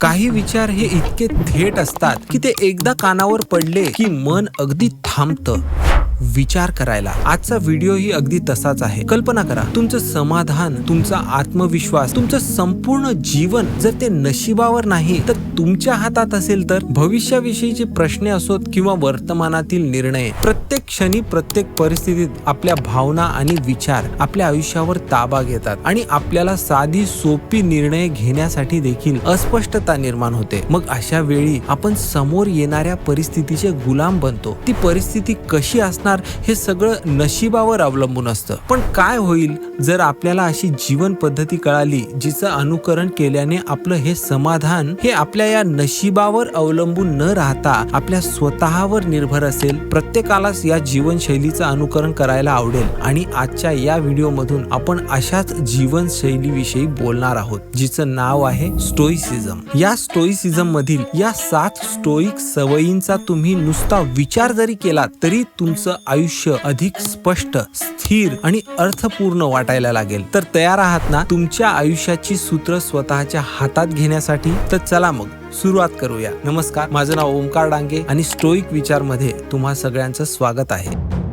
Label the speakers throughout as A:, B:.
A: काही विचार हे इतके थेट असतात की ते एकदा कानावर पडले की मन अगदी थांबतं. विचार करायला. आजचा व्हिडिओ ही अगदी तसाच आहे. कल्पना करा तुमचं समाधान तुमचा आत्मविश्वास तुमचं संपूर्ण जीवन जर ते नशिबावर नाही तर तुमच्या हातात असेल तर भविष्याविषयीचे प्रश्न असोत किंवा वर्तमानातील निर्णय. प्रत्येक क्षणी प्रत्येक परिस्थितीत आपल्या भावना आणि विचार आपल्या आयुष्यावर ताबा घेतात आणि आपल्याला साधी सोपी निर्णय घेण्यासाठी देखील अस्पष्टता निर्माण होते. मग अशा वेळी आपण समोर येणाऱ्या परिस्थितीचे गुलाम बनतो. ती परिस्थिती कशी असणार हे सगळं नशिबावर अवलंबून असतं. पण काय होईल जर आपल्याला अशी जीवन पद्धती कळाली जिचं अनुकरण केल्याने आपलं हे समाधान हे आपल्या या नशिबावर अवलंबून न राहता आपल्या स्वतःवर निर्भर असेल प्रत्येकालाच या जीवनशैलीचं अनुकरण करायला आवडेल. आणि आजच्या या व्हिडिओमधून आपण अशाच जीवनशैलीविषयी बोलणार आहोत जिचं नाव आहे स्टोईसिझम. या स्टोईसिझम मधील या सात स्टोईक सवयींचा तुम्ही नुसता विचार जरी केला तरी तुमचं आयुष्य अधिक स्पष्ट स्थिर आणि अर्थपूर्ण वाटायला लागेल. तर तयार आहात ना? तुमच्या आयुष्याची सूत्र स्वतःच्या हातात घेण्यासाठी? तर चला मग सुरुवात करूया. नमस्कार माझं नाव ओमकार डांगे आणि स्टोईक विचारमध्ये तुम्हा सगळ्यांचं स्वागत आहे.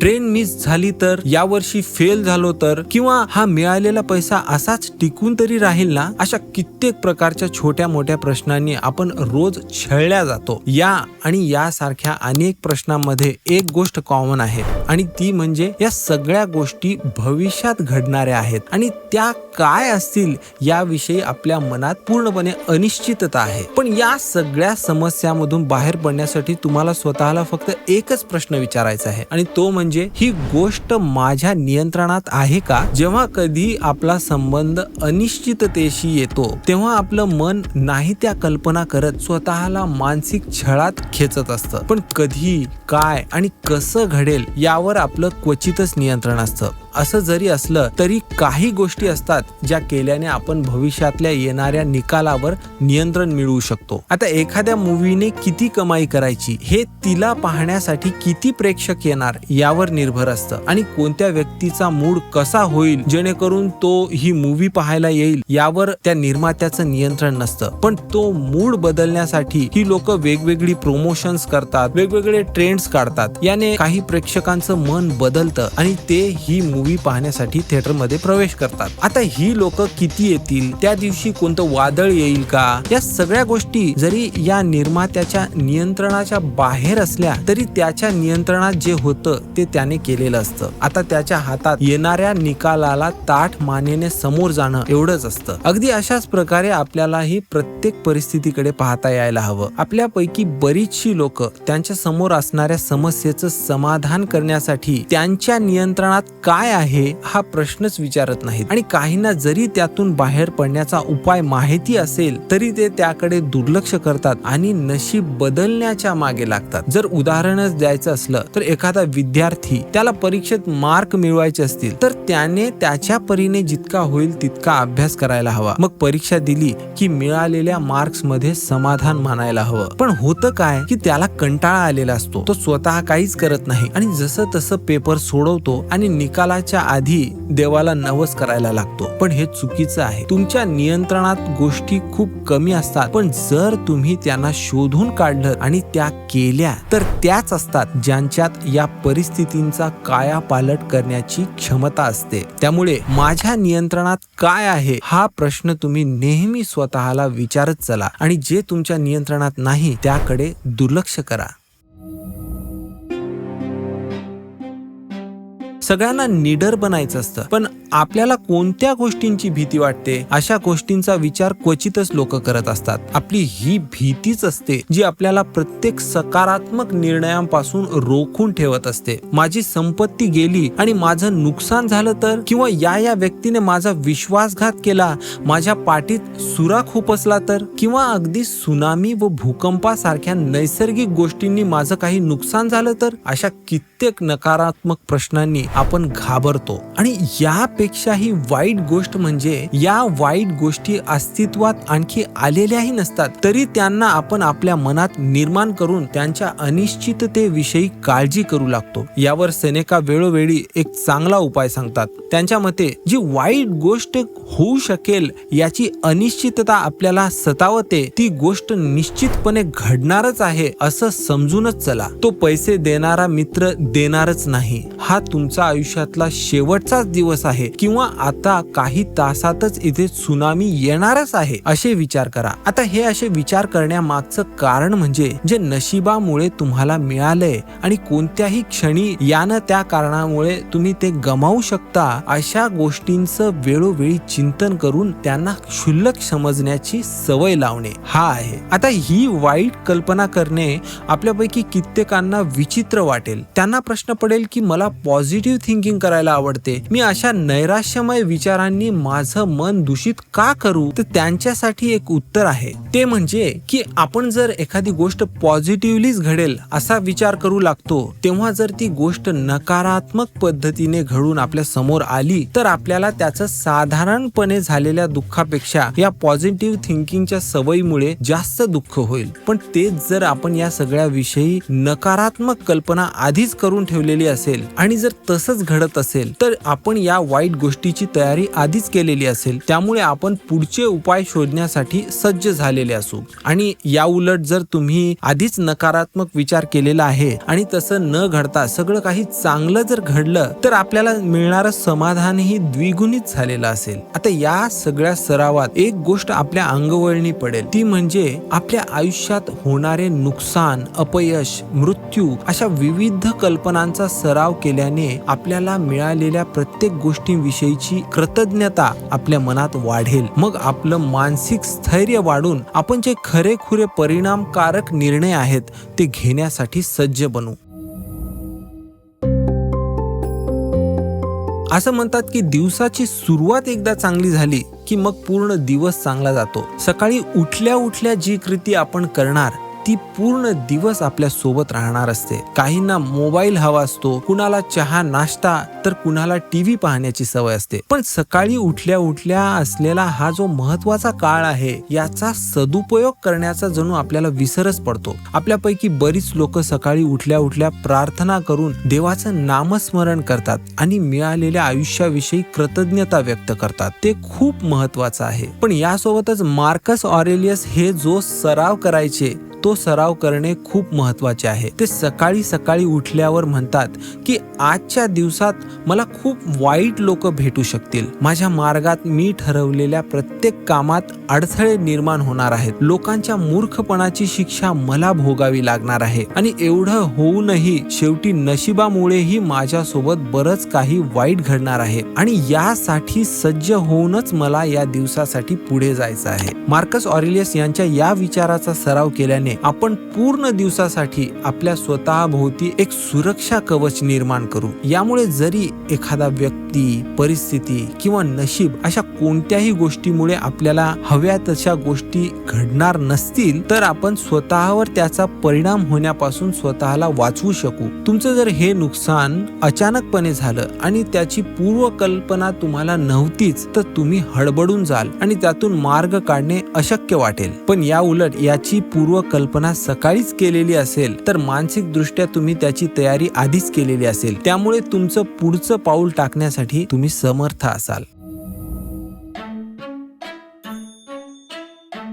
A: ट्रेन मिस झाली तर यावर्षी फेल झालो तर किंवा हा मिळालेला पैसा असाच टिकून तरी राहील ना? अशा कित्येक प्रकारच्या छोट्या मोठ्या प्रश्नांनी आपण रोज छळल्या जातो. या आणि यासारख्या अनेक प्रश्नांमध्ये एक गोष्ट कॉमन आहे. आणि ती म्हणजे या सगळ्या गोष्टी भविष्यात घडणाऱ्या आहेत. आणि त्या काय असतील याविषयी आपल्या मनात पूर्णपणे अनिश्चितता आहे. पण या सगळ्या समस्यामधून बाहेर पडण्यासाठी तुम्हाला स्वतःला फक्त एकच प्रश्न विचारायचा आहे. आणि तो म्हणजे ही गोष्ट माझ्या नियंत्रणात आहे का? जेव्हा कधी आपला संबंध अनिश्चिततेशी येतो तेव्हा आपलं मन नाही त्या कल्पना करत स्वतःला मानसिक छळात खेचत असतं. पण कधी काय आणि कसं घडेल यावर आपलं क्वचितच नियंत्रण असतं. असं जरी असलं तरी काही गोष्टी असतात ज्या केल्याने आपण भविष्यातल्या येणाऱ्या निकालावर नियंत्रण मिळवू शकतो. आता एखाद्या मूवीने किती कमाई करायची हे तिला पाहण्यासाठी किती प्रेक्षक येणार यावर निर्भर असतं. आणि कोणत्या व्यक्तीचा मूड कसा होईल जेणेकरून तो ही मूवी पाहायला येईल यावर त्या निर्मात्याचं नियंत्रण नसतं. पण तो मूड बदलण्यासाठी ही लोक वेगवेगळी प्रोमोशन्स करतात वेगवेगळे ट्रेंड्स काढतात. याने काही प्रेक्षकांचं मन बदलतं आणि ते ही मूवी पाहण्यासाठी थिएटरमध्ये प्रवेश करतात. आता ही लोक किती येतील? त्या दिवशी कोणतं वादळ येईल का? या सगळ्या गोष्टी जरी या निर्मात्याच्या नियंत्रणाच्या बाहेर असल्या तरी त्याच्या नियंत्रणात जे होतं ते त्याने केलेलं असतं. आता त्याच्या हातात येणाऱ्या निकालाला ताठ मानेने समोर जाणं एवढंच असतं. अगदी अशाच प्रकारे आपल्याला ही प्रत्येक परिस्थितीकडे पाहता यायला हवं. आपल्यापैकी बरीचशी लोक त्यांच्यासमोर असणाऱ्या समस्येचं समाधान करण्यासाठी त्यांच्या नियंत्रणात काय आहे हा प्रश्नच विचारत नाहीत. आणि काहींना जरी त्यातून बाहेर पडण्याचा उपाय माहिती असेल तरी ते त्याकडे दुर्लक्ष करतात आणि नशीब बदलण्याच्या मागे लागतात. जर उदाहरणच द्यायचं असलं तर एखादा विद्यार्थी त्याला परीक्षेत मार्क मिळवायचे असतील तर त्याने त्याच्या परीने जितका होईल तितका अभ्यास करायला हवा. मग परीक्षा दिली की मिळालेल्या मार्क्समध्ये समाधान मानायला हवं. पण होतं काय की त्याला कंटाळा आलेला असतो. तो स्वतः काहीच करत नाही. आणि जसं तसं पेपर सोडवतो आणि निकाला निकालाच्या आधी देवाला नवस करायला लागतो. पण हे चुकीचं आहे. तुमच्या नियंत्रणात गोष्टी खूप कमी असतात. पण जर तुम्ही त्यांना शोधून काढलं आणि त्या केल्या तर त्याच असतात ज्यांच्यात या परिस्थितींचा कायापालट करण्याची क्षमता असते. त्यामुळे माझ्या नियंत्रणात काय आहे हा प्रश्न तुम्ही नेहमी स्वतःला विचारत चला आणि जे तुमच्या नियंत्रणात नाही त्याकडे दुर्लक्ष करा. सगळ्यांना निडर बनायचं असतं. पण आपल्याला कोणत्या गोष्टींची भीती वाटते अशा गोष्टींचा विचार क्वचितच लोक करत असतात. आपली ही भीतीच असते जी आपल्याला प्रत्येक सकारात्मक निर्णयांपासून रोखून ठेवत असते. माझी संपत्ती गेली आणि माझं नुकसान झालं तर? किंवा या या व्यक्तीने माझा विश्वासघात केला माझ्या पाठीत सुरा खुपसला तर? किंवा अगदी सुनामी व भूकंपासारख्या नैसर्गिक गोष्टींनी माझं काही नुकसान झालं तर? अशा कित्येक नकारात्मक प्रश्नांनी आपण घाबरतो. आणि यापेक्षा त्यापेक्षाही वाईट गोष्ट म्हणजे या वाईट गोष्टी अस्तित्वात आणखी आलेल्याही नसतात. तरी त्यांना आपण आपल्या मनात निर्माण करून त्यांच्या अनिश्चिततेविषयी काळजी करू लागतो. यावर सेनेका वेळोवेळी एक चांगला उपाय सांगतात. त्यांच्या मते जी वाईट गोष्ट होऊ शकेल याची अनिश्चितता आपल्याला सतावते ती गोष्ट निश्चितपणे घडणारच आहे असं समजूनच चला. तो पैसे देणारा मित्र देणारच नाही. हा तुमचा आयुष्यातला शेवटचाच दिवस आहे. किंवा आता काही तासातच इथे सुनामी येणारच आहे असे विचार करा. आता हे असे विचार करण्यामागचं कारण म्हणजे जे नशिबामुळे तुम्हाला मिळालंय आणि कोणत्याही क्षणी यानं त्या कारणामुळे तुम्ही ते गमावू शकता अशा गोष्टींचं वेळोवेळी चिंतन करून त्यांना क्षुल्लक समजण्याची सवय लावणे हा आहे. आता ही वाईट कल्पना करणे आपल्यापैकी कित्येकांना विचित्र वाटेल. त्यांना प्रश्न पडेल की मला पॉझिटिव्ह थिंकिंग करायला आवडते. मी अशा नैराश्यमय विचारांनी माझं मन दूषित का करू? तर त्यांच्यासाठी एक उत्तर आहे. ते म्हणजे की आपण जर एखादी गोष्ट पॉझिटिव्हलीच घडेल असा विचार करू लागतो तेव्हा जर ती गोष्ट नकारात्मक पद्धतीने घडून आपल्यासमोर आली तर आपल्याला त्याचं साधारणपणे झालेल्या दुःखापेक्षा या पॉझिटिव्ह थिंकिंगच्या सवयीमुळे जास्त दुःख होईल. पण तेच जर आपण या सगळ्या विषयी नकारात्मक कल्पना आधीच करून ठेवलेली असेल आणि जर तसंच घडत असेल तर आपण या वाईट गोष्टीची तयारी आधीच केलेली असेल त्यामुळे आपण पुढचे उपाय शोधण्यासाठी सज्ज झालेले असू. आणि या उलट जर तुम्ही आधीच नकारात्मक विचार केलेला आहे आणि तसं न घडता सगळं काही चांगलं जर घडलं तर आपल्याला मिळणारं समाधानही द्विगुणित झालेलं असेल. आता या सगळ्या सरावात एक गोष्ट आपल्या अंगवळणी पडेल. ती म्हणजे आपल्या आयुष्यात होणारे नुकसान अपयश मृत्यू अशा विविध कल्पनांचा सराव केल्याने आपल्याला मिळालेल्या प्रत्येक गोष्टी गोष्टींविषयीची कृतज्ञता आपल्या मनात वाढेल. मग आपलं मानसिक स्थैर्य वाढून आपण जे खरेखुरे परिणामकारक निर्णय आहेत ते घेण्यासाठी सज्ज बनू. असं म्हणतात की दिवसाची सुरुवात एकदा चांगली झाली की मग पूर्ण दिवस चांगला जातो. सकाळी उठल्या उठल्या जी कृती आपण करणार ती पूर्ण दिवस आपल्यासोबत राहणार असते. काहींना मोबाईल हवा असतो कुणाला चहा नाश्ता तर कुणाला टीव्ही पाहण्याची सवय असते. पण सकाळी उठल्या उठल्या असलेला हा जो महत्त्वाचा काळ आहे याचा सदुपयोग करण्याचा जणू आपल्याला विसरच पडतो. आपल्यापैकी बरीच लोक सकाळी उठल्या उठल्या प्रार्थना करून देवाचं नामस्मरण करतात आणि मिळालेल्या आयुष्याविषयी कृतज्ञता व्यक्त करतात. ते खूप महत्वाचं आहे. पण यासोबतच मार्कस ऑरेलियस हे जो सराव करायचे तो सराव करणे खूप महत्त्वाचे आहे. ते सकाळी सकाळी उठल्यावर म्हणतात की आजच्या दिवसात मला खूप वाईट लोक भेटू शकतील. माझ्या मार्गात मी ठरवलेल्या प्रत्येक कामात अडथळे निर्माण होणार आहेत. लोकांच्या मूर्खपणाची शिक्षा मला भोगावी लागणार आहे. आणि एवढं होऊनही शेवटी नशिबामुळेही माझ्यासोबत बरंच काही वाईट घडणार आहे. आणि यासाठी सज्ज होऊनच मला या दिवसासाठी पुढे जायचं आहे. मार्कस ऑरिलियस यांच्या या विचाराचा सराव केल्याने आपण पूर्ण दिवसासाठी आपल्या स्वतःभोवती एक सुरक्षा कवच निर्माण करू. यामुळे जरी एखादा व्यक्ती परिस्थिती किंवा नशीब अशा कोणत्याही गोष्टीमुळे आपल्याला हव्या तशा गोष्टी घडणार नसतील तर आपण स्वतःवर त्याचा परिणाम होण्यापासून स्वतःला वाचवू शकू. तुमचं जर हे नुकसान अचानकपणे झालं आणि त्याची पूर्वकल्पना तुम्हाला नव्हतीच तर तुम्ही हडबडून जाल आणि त्यातून मार्ग काढणे अशक्य वाटेल. पण या उलट याची पूर्वकल्पना कल्पना सकाळीच केलेली असेल तर मानसिक दृष्ट्या तुम्ही त्याची तयारी आधीच केलेली असेल. त्यामुळे तुमचं पुढचं पाऊल टाकण्यासाठी तुम्ही समर्थ असाल.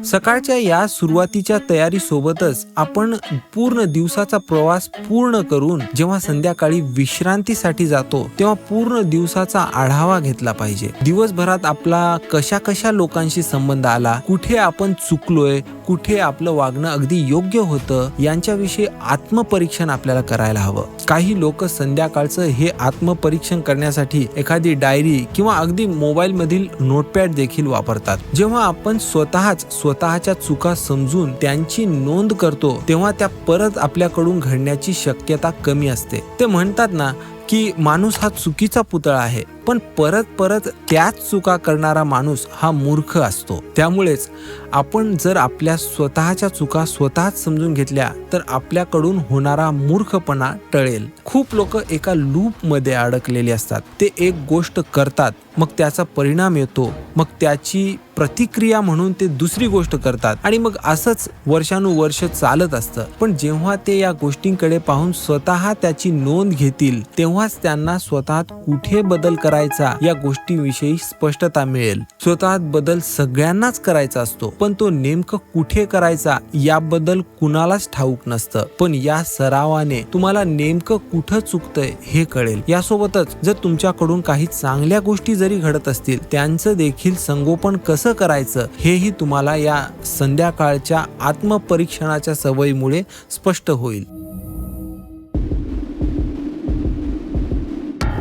A: सकाळच्या या सुरुवातीच्या तयारीसोबतच आपण पूर्ण दिवसाचा प्रवास पूर्ण करून जेव्हा संध्याकाळी विश्रांतीसाठी जातो तेव्हा पूर्ण दिवसाचा आढावा घेतला पाहिजे. दिवसभरात आपला कशा कशा लोकांशी संबंध आला कुठे आपण चुकलोय कुठे आपलं वागणं अगदी योग्य होतं यांच्याविषयी आत्मपरीक्षण आपल्याला करायला हवं. काही लोक संध्याकाळचं हे आत्मपरीक्षण करण्यासाठी एखादी डायरी किंवा अगदी मोबाईल मधील नोटपॅड देखील वापरतात. जेव्हा आपण स्वतःच स्वतःच्या चुका समजून त्यांची नोंद करतो तेव्हा त्या परत आपल्याकडून घडण्याची शक्यता कमी असते. ते म्हणतात ना की माणूस हा चुकीचा पुतळा आहे पण परत परत त्याच चुका करणारा माणूस हा मूर्ख असतो. त्यामुळेच आपण जर आपल्या स्वतःच्या चुका स्वतःच समजून घेतल्या तर आपल्याकडून होणारा मूर्खपणा टळेल. खूप लोक एका लूपमध्ये अडकलेले असतात. ते एक गोष्ट करतात मग त्याचा परिणाम येतो. मग त्याची प्रतिक्रिया म्हणून ते दुसरी गोष्ट करतात. आणि मग असंच वर्षानुवर्ष चालत असतं. पण जेव्हा ते या गोष्टींकडे पाहून स्वतः त्याची नोंद घेतील तेव्हाच त्यांना स्वतःत कुठे बदल करायचा या गोष्टीविषयी स्पष्टता मिळेल. स्वतःत बदल सगळ्यांनाच करायचा असतो. पण तो नेमकं कुठे करायचा याबद्दल कुणालाच ठाऊक नसतं. पण या सरावाने तुम्हाला नेमकं कुठं चुकतंय हे कळेल. यासोबतच जर तुमच्याकडून काही चांगल्या गोष्टी जरी घडत असतील त्यांचं देखील संगोपन कसं करायचं हेही तुम्हाला या संध्याकाळच्या आत्मपरीक्षणाच्या सवयीमुळे स्पष्ट होईल.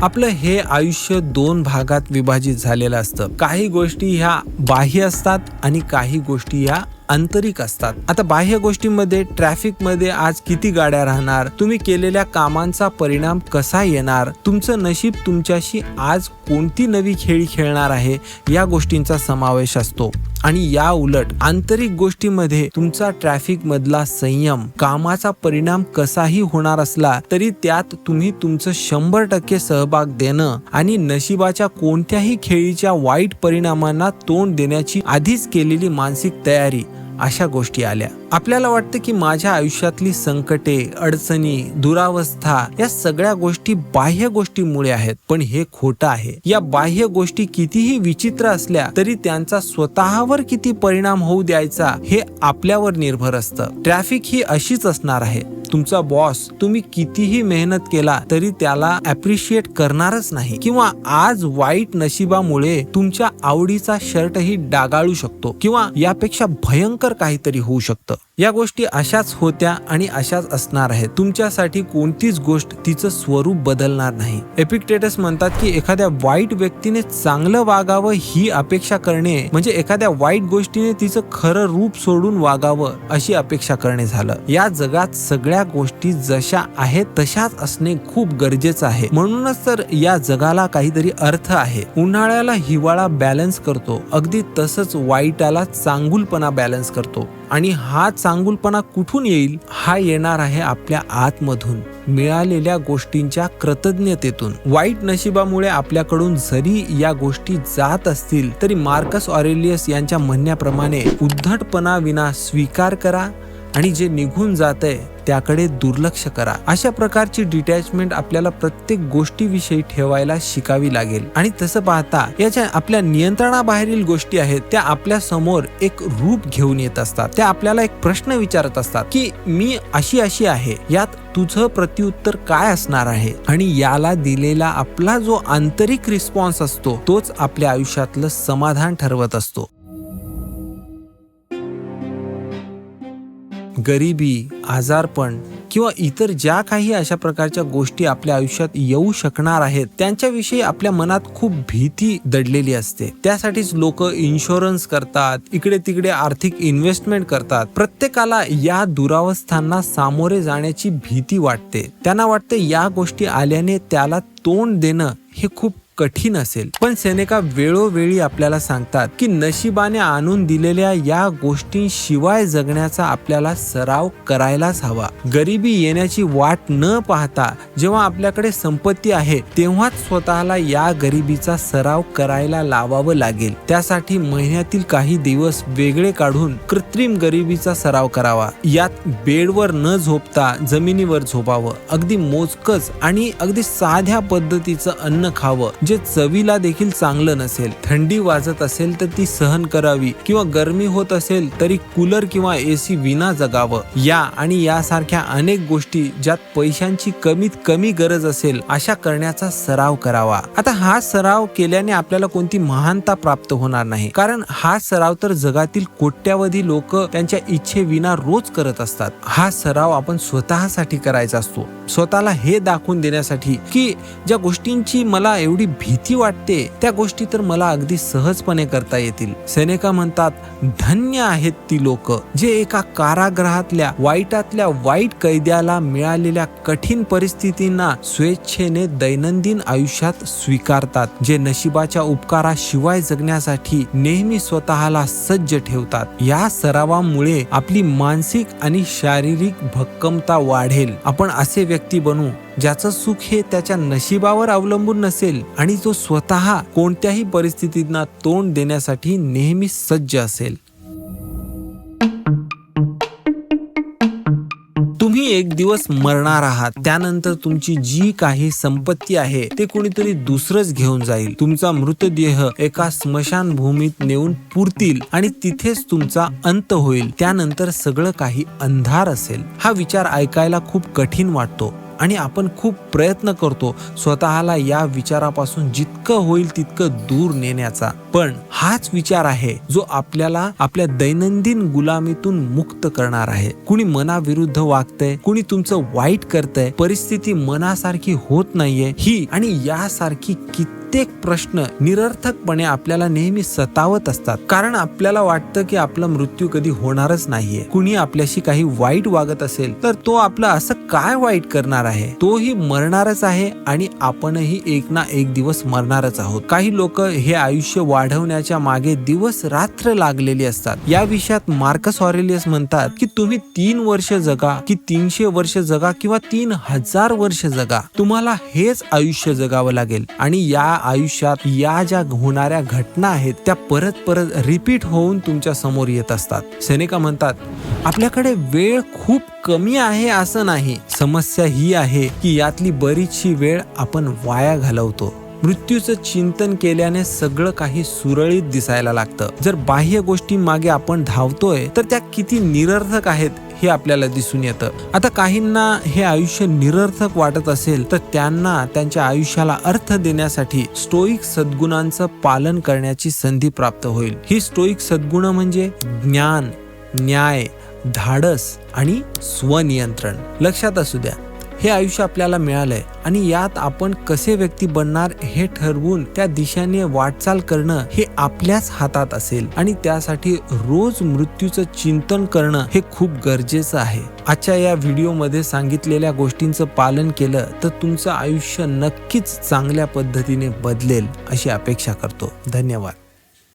A: आपलं हे आयुष्य दोन भागात विभाजित झालेलं असतं. काही गोष्टी ह्या बाह्य असतात आणि काही गोष्टी ह्या आंतरिक असतात. आता बाह्य गोष्टींमध्ये ट्रॅफिकमध्ये आज किती गाड्या राहणार? तुम्ही केलेल्या कामांचा परिणाम कसा येणार? तुमचं नशीब तुमच्याशी आज कोणती नवी खेळी खेळणार आहे? या गोष्टींचा समावेश असतो. आणि या उलट आंतरिक गोष्टीमध्ये तुमचा ट्रॅफिक मधला संयम कामाचा परिणाम कसाही होणार असला तरी त्यात तुम्ही तुमचं शंभर टक्के सहभाग देणं आणि नशिबाच्या कोणत्याही खेळीच्या वाईट परिणामांना तोंड देण्याची आधीच केलेली मानसिक तयारी अशा गोष्टी आल्या. आपल्याला वाटतं की माझ्या आयुष्यातली संकटे अडचणी दुरावस्था या सगळ्या गोष्टी बाह्य गोष्टीमुळे आहेत. पण हे खोटं आहे. या बाह्य गोष्टी कितीही विचित्र असल्या तरी त्यांचा स्वतःवर किती परिणाम होऊ द्यायचा हे आपल्यावर निर्भर असतं. ट्रॅफिक ही अशीच असणार आहे. तुमचा बॉस तुम्ही कितीही मेहनत केला तरी त्याला अप्रिशिएट करणारच नाही किंवा आज वाईट नशिबामुळे तुमच्या आवडीचा शर्टही डागाळू शकतो किंवा यापेक्षा भयंकर काहीतरी होऊ शकतं. या गोष्टी अशाच होत्या आणि अशाच असणार आहेत. तुमच्यासाठी कोणतीच गोष्ट तिचं स्वरूप बदलणार नाही. एपिक्टेटस म्हणतात की एखाद्या वाईट व्यक्तीने चांगलं वागावं ही अपेक्षा करणे म्हणजे एखाद्या वाईट गोष्टीने तिचं खरं रूप सोडून वागावं अशी अपेक्षा करणे झालं. या जगात सगळ्या गोष्टी जशा आहेत तशाच असणे खूप गरजेचं आहे. म्हणूनच तर या जगाला काहीतरी अर्थ आहे. उन्हाळ्याला हिवाळा बॅलन्स करतो. अगदी तसंच वाईटाला चांगुलपणा बॅलन्स करतो. आणि हा चांगुलपणा कुठून येईल? हा येणार आहे आपल्या आतमधून मिळालेल्या गोष्टींच्या कृतज्ञतेतून. वाईट नशिबामुळे आपल्याकडून जरी या गोष्टी जात असतील तरी मार्कस ऑरेलियस यांच्या म्हणण्याप्रमाणे उद्धटपणा विना स्वीकार करा आणि जे निघून जात आहे त्याकडे दुर्लक्ष करा. अशा प्रकारची डिटॅचमेंट आपल्याला प्रत्येक गोष्टीविषयी ठेवायला शिकावी लागेल. आणि तसं पाहता याच्या आपल्या नियंत्रणाबाहेरील गोष्टी आहेत त्या आपल्यासमोर एक रूप घेऊन येत असतात. त्या आपल्याला एक प्रश्न विचारत असतात की मी अशी अशी आहे यात तुझं प्रत्युत्तर काय असणार आहे? आणि याला दिलेला आपला जो आंतरिक रिस्पॉन्स असतो तोच आपल्या आयुष्यातलं समाधान ठरवत असतो. गरिबी आजारपण किंवा इतर ज्या काही अशा प्रकारच्या गोष्टी आपल्या आयुष्यात येऊ शकणार आहेत त्यांच्याविषयी आपल्या मनात खूप भीती दडलेली असते. त्यासाठीच लोक इन्शुरन्स करतात इकडे तिकडे आर्थिक इन्व्हेस्टमेंट करतात. प्रत्येकाला या दुरावस्थांना सामोरे जाण्याची भीती वाटते. त्यांना वाटते या गोष्टी आल्याने त्याला तोंड देणं हे खूप कठीण असेल. पण सेनेका वेळोवेळी आपल्याला सांगतात की नशिबाने आणून दिलेल्या या गोष्टींशिवाय जगण्याचा आपल्याला सराव करायलाच हवा. गरिबी येण्याची वाट न पाहता जेव्हा आपल्याकडे संपत्ती आहे तेव्हाच स्वतःला या गरिबीचा सराव करायला लावावं लागेल. त्यासाठी महिन्यातील काही दिवस वेगळे काढून कृत्रिम गरिबीचा सराव करावा. यात बेडवर न झोपता जमिनीवर झोपावं. अगदी मोजकच आणि अगदी साध्या पद्धतीचं अन्न खावं म्हणजे चवीला देखील चांगलं नसेल. थंडी वाजत असेल तर ती सहन करावी किंवा गरमी होत असेल तरी कूलर किंवा एसी विना जगावं. या आणि यासारख्या अनेक गोष्टी ज्यात पैशांची कमीत कमी गरज असेल अशा करण्याचा सराव करावा. आता हा सराव केल्याने आपल्याला कोणती महानता प्राप्त होणार नाही. कारण हा सराव तर जगातील कोट्यावधी लोक त्यांच्या इच्छेविना रोज करत असतात. हा सराव आपण स्वतःसाठी करायचा असतो. स्वतःला हे दाखवून देण्यासाठी की ज्या गोष्टींची मला एवढी भीती वाटते त्या गोष्टी तर मला अगदी सहजपणे करता येतील. सेनेका म्हणतात धन्य आहेत ती लोक जे एका कारागृहातल्या वाईटातल्या वाईट कैद्याला मिळालेल्या कठीण परिस्थितींना स्वेच्छेने दैनंदिन आयुष्यात स्वीकारतात जे नशिबाच्या उपकाराशिवाय जगण्यासाठी नेहमी स्वतःला सज्ज ठेवतात. या सरावामुळे आपली मानसिक आणि शारीरिक भक्कमता वाढेल. आपण असे व्यक्ती बनू ज्याचं सुख हे त्याच्या नशिबावर अवलंबून नसेल आणि तो स्वतः कोणत्याही परिस्थितींना तोंड देण्यासाठी नेहमी सज्ज असेल. तुम्ही एक दिवस मरणार आहात. त्यानंतर तुमची जी काही संपत्ती आहे ते कोणीतरी दुसरंच घेऊन जाईल. तुमचा मृतदेह एका स्मशान भूमीत नेऊन पुरतील आणि तिथेच तुमचा अंत होईल. त्यानंतर सगळं काही अंधार असेल. हा विचार ऐकायला खूप कठीण वाटतो. आणि आपण खूप प्रयत्न करतो स्वतःला या विचारापासून जितकं होईल तितकं दूर नेण्याचा. पण हाच विचार आहे जो आपल्याला आपल्या दैनंदिन गुलामीतून मुक्त करणार आहे. कुणी मनाविरुद्ध वागतंय कुणी तुमचं वाईट करतंय परिस्थिती मनासारखी होत नाहीये ही आणि यासारखी कित्येक प्रश्न निरर्थकपणे आपल्याला नेहमी सतावत असतात. कारण आपल्याला वाटतं की आपला मृत्यू कधी होणारच नाहीये. कुणी आपल्याशी काही वाईट वागत असेल तर तो आपलं असं काय वाईट करणार आहे? तोही मरणारच आहे आणि आपणही एक ना एक दिवस मरणारच आहोत. काही लोक हे आयुष्य वाढवण्याच्या मागे दिवस रात्र लागलेली असतात. या विषयात मार्कस ऑरेलियस म्हणतात की तुम्ही तीन वर्ष जगा की तीनशे वर्ष जगा किंवा तीन हजार वर्ष जगा. तुम्हाला हेच आयुष्य जगावं लागेल. आणि या आयुष्यात या ज्या होणाऱ्या घटना आहेत त्या परत परत रिपीट होऊन तुमच्यासमोर येत असतात. सेनेका म्हणतात आपल्याकडे वेळ खूप कमी आहे असं नाही. समस्या ही आहे की यातली बरीचशी वेळ आपण वाया घालवतो. मृत्यूचं चिंतन केल्याने सगळं काही सुरळीत दिसायला लागतं. जर बाह्य गोष्टींमागे आपण धावतोय तर त्या किती निरर्थक आहेत हे आपल्याला दिसून येतं. आता काहींना हे आयुष्य निरर्थक वाटत असेल तर त्यांना त्यांच्या आयुष्याला अर्थ देण्यासाठी स्टोईक सद्गुणांचं पालन करण्याची संधी प्राप्त होईल. ही स्टोईक सद्गुण म्हणजे ज्ञान न्याय धाडस आणि स्वनियंत्रण. लक्षात असू द्या. हे आयुष्य आपल्याला मिळालंय. आणि यात आपण कसे व्यक्ती बनणार हे ठरवून त्या दिशेने वाटचाल करणं हे आपल्याच हातात असेल. आणि त्यासाठी रोज मृत्यूचं चिंतन करणं हे खूप गरजेचं आहे. आजच्या या व्हिडिओमध्ये सांगितलेल्या गोष्टींचं पालन केलं तर तुमचं आयुष्य नक्कीच चांगल्या पद्धतीने बदलेल अशी अपेक्षा करतो. धन्यवाद.